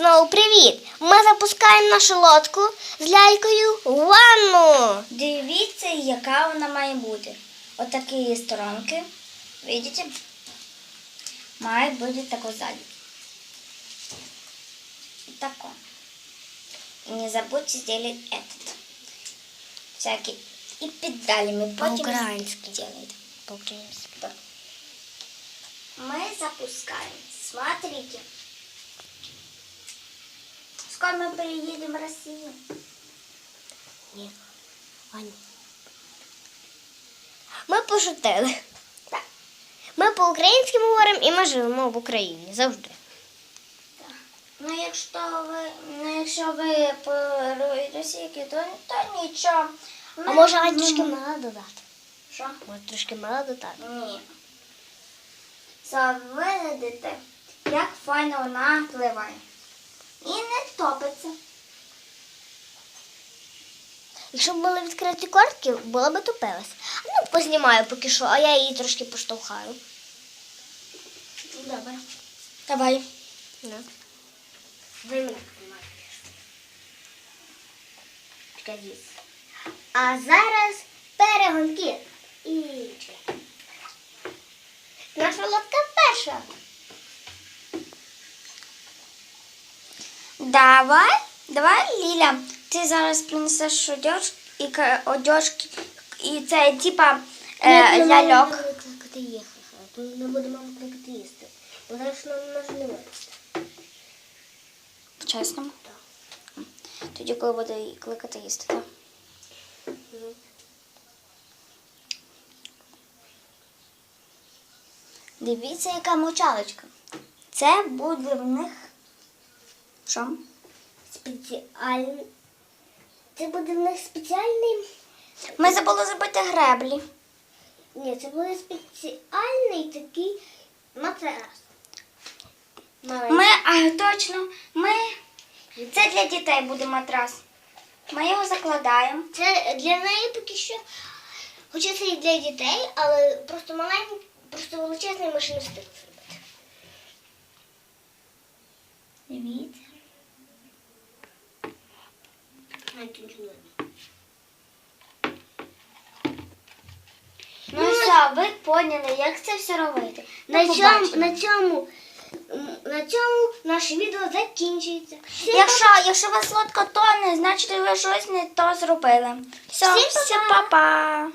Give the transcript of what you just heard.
знову привіт! Ми запускаємо нашу лодку з лялькою в ванну. Дивіться, яка вона має бути. Отакі сторонки. Видите? Має бути тако ззаді. Тако. І не забудьте сделать этот. Всякие. І педалі ми потім По-українськи. По-українськи. Да. Мы запускаем. Смотрите. Скоро мы приедем в Россию. Ні. Ваня. Ми пошутили. Так. Ми по-українськи говоримо і ми живемо в Україні завжди. Ну, якщо ви, ну, якщо ви по російськи, то, то нічого. А може ну, трошки мало додати? Що? Може трошки мало додати? Ні. Завидите, як файно вона пливає. І. Якщо б були відкриті кортки, була би топилась. Ну, познімаю поки що, а я її трошки поштовхаю. Добре. Давай. Ну. Ви мене А зараз перегонки. І наша лодка перша. Давай, давай, Ліля, ти зараз принесеш одяж і одяжки, і це типа е, ляльок. Ми кликати їхати, то не будемо кликати їсти. Бо зараз нам можливо. Чесно? Так. Тоді, коли буде кликати їсти, так? Дивіться, яка мочалочка. Це буде в них. Що? Спеціальний. Це буде в нас спеціальний. Ми забули зробити греблі. Ні, це буде спеціальний такий матрас. Маленький. Ми, а точно, ми. Це для дітей буде матрас. Ми його закладаємо. Це для неї поки що. Хоча це і для дітей, але просто маленький, просто величезний ще зробити. Дивіться. Ну і все, ви поняли, як це все робити. На цьому, на цьому, на цьому наше відео закінчується. Всім Якщо, якщо у вас лодка тоне, значить ви щось не то зробили. Все, Всім па-па.